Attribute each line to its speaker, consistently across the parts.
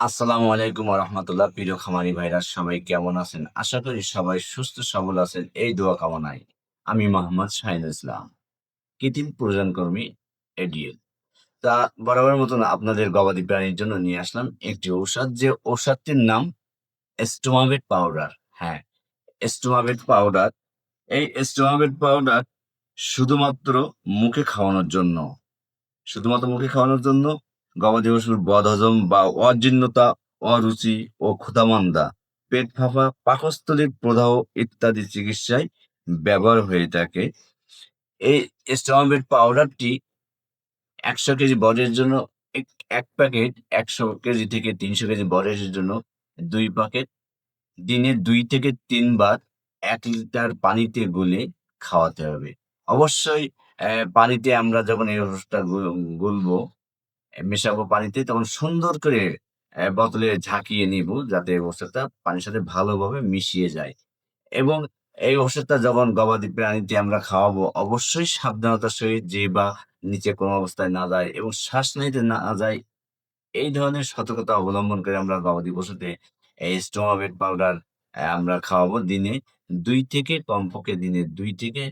Speaker 1: আসসালামু আলাইকুম রহমতুল্লাহ প্রিয় খামারি ভাইরা, সবাই কেমন আছেন? আশা করি সবাই সুস্থ, সবল আছেন। এই দোয়া কামনায় আমি মোহাম্মদ শাহিনুল ইসলাম, কৃত্রিম প্রজনন কর্মী এডিএল। তা বরাবর মতন আপনাদের গবাদি প্রাণীর জন্য নিয়ে আসলাম একটি ঔষধ, যে ঔষধটির নাম এস্টোমাবেট পাউডার। হ্যাঁ এস্টোমাবেট পাউডার, এই এস্টোমাবেট পাউডার শুধুমাত্র মুখে খাওয়ানোর জন্য, শুধুমাত্র মুখে খাওয়ানোর জন্য গবাদি পশুর বদহজম বা অজীর্ণতা, অরুচি ও ক্ষুধামান্দা, পেট ফাঁপা, পাকস্থলীর প্রদাহ ইত্যাদি চিকিৎসায় ব্যবহার হয়ে থাকে। এই স্টমাবেট পাউডারটি একশো কেজি বডির জন্য, এক- প্যাকেট একশো কেজি থেকে তিনশো কেজি বডির জন্য, দুই প্যাকেট দিনে দুই থেকে তিনবার এক লিটার পানিতে গুলে খাওয়াতে হবে। অবশ্যই পানিতে আমরা যখন এই ওষুধটা গুলবো মেশাবো পানিতে, তখন সুন্দর করে বোতলে ঝাঁকিয়ে নিব যাতে ওষুধটা পানির সাথে ভালোভাবে মিশিয়ে যায়। এবং এই ওষুধটা যখন গবাদি প্রাণীতে আমরা খাওয়াবো, অবশ্যই সাবধানতার সহিত যে বা নিচে কোনো অবস্থায় না যায় এবং শ্বাস নিতে না যায়, এই ধরনের সতর্কতা অবলম্বন করে আমরা গবাদি পশুতে এই স্টোমাবেট পাউডার আমরা খাওয়াবো দিনে দুই থেকে কমপক্ষে দিনে দুই থেকে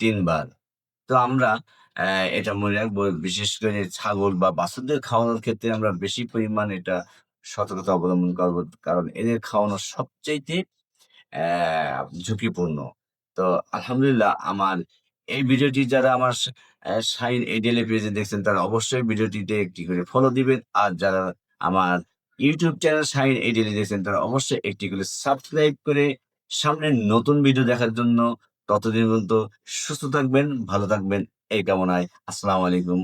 Speaker 1: তিনবার। তো আমরা এটা মনে রাখব বিশেষ করে ছাগল বা বাছুরদের খাওয়ানোর ক্ষেত্রে আমরা বেশি পরিমাণ এটা সতর্কতা অবলম্বন করব। কারণ এদের খাওয়ানো সবচাইতে ঝুঁকিপূর্ণ। তো আলহামদুলিল্লাহ আমার এই ভিডিওটি যারা আমার সাইন এডিএল পেজে দেখছেন তারা অবশ্যই ভিডিওটিতে একটি করে ফলো দিবেন। আর যারা আমার ইউটিউব চ্যানেল সাইন এডিএল দেখছেন তারা অবশ্যই একটি করে সাবস্ক্রাইব করে সামনে নতুন ভিডিও দেখার জন্য ততদিন পর্যন্ত সুস্থ থাকবেন ভালো থাকবেন। এই কামনায় আসসালামু আলাইকুম